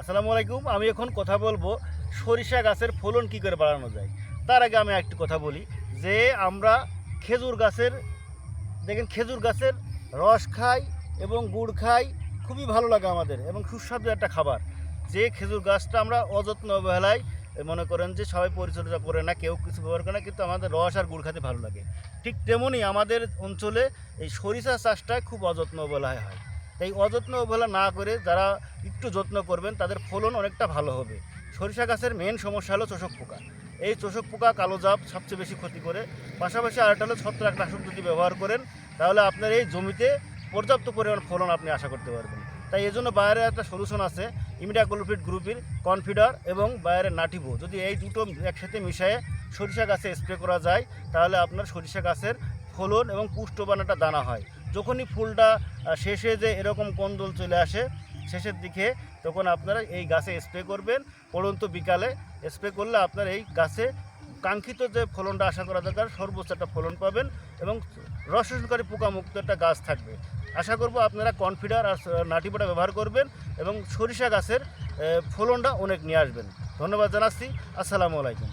আসসালামু আলাইকুম, আমি এখন কথা বলব সরিষা গাছের ফলন কি করে বাড়ানো যায়। তার আগে আমি একটি কথা বলি, যে আমরা খেজুর গাছের, দেখেন খেজুর গাছের রস খাই এবং গুড় খাই, খুবই ভালো লাগে আমাদের এবং সুস্বাদু একটা খাবার। যে খেজুর গাছটা আমরা অযত্ন অবহেলায় মনে করেন যে সবাই পরিচর্যা করে না, কেউ কিছু ব্যবহার করে না, কিন্তু আমাদের রস আর গুড় খেতে ভালো লাগে। ঠিক তেমনই আমাদের অঞ্চলে এই সরিষা চাষটা খুব অযত্ন অবহেলায় হয়। তাই অযত্ন অবহেলা না করে যারা একটু যত্ন করবেন, তাদের ফলন অনেকটা ভালো হবে। সরিষা গাছের মেন সমস্যা হলো চোষক পোকা। এই চোষক পোকা কালো জাপ সবচেয়ে বেশি ক্ষতি করে। পাশাপাশি আরেকটা হলো ছত্রাকনাশক যদি ব্যবহার করেন, তাহলে আপনার এই জমিতে পর্যাপ্ত পরিমাণ ফলন আপনি আশা করতে পারবেন। তাই এই জন্য বাইরে একটা সলিউশন আছে ইমিডাক্লোফিট গ্রুপের কনফিডার এবং বাইরের নাটিভো যদি এই দুটো একসাথে মিশিয়ে সরিষা গাছে স্প্রে করা যায়, তাহলে আপনার সরিষা গাছের ফলন এবং পুষ্টবান একটা দানা হয়। যখনই ফুলটা শেষে যে এরকম কন্দল চলে আসে, শেষের দিকে তখন আপনারা এই গাছে স্প্রে করবেন। পড়ন্ত বিকালে স্প্রে করলে আপনার এই গাছে কাঙ্ক্ষিত যে ফলনটা আশা করা দরকার সর্বোচ্চ একটা ফলন পাবেন এবং রস শোষণকারী পোকামুক্ত একটা গাছ থাকবে। আশা করব আপনারা কনফিডার আর নাটিবোটা ব্যবহার করবেন এবং সরিষা গাছের ফলনটা অনেক নিয়ে আসবেন। ধন্যবাদ জানাচ্ছি। আসসালামু আলাইকুম।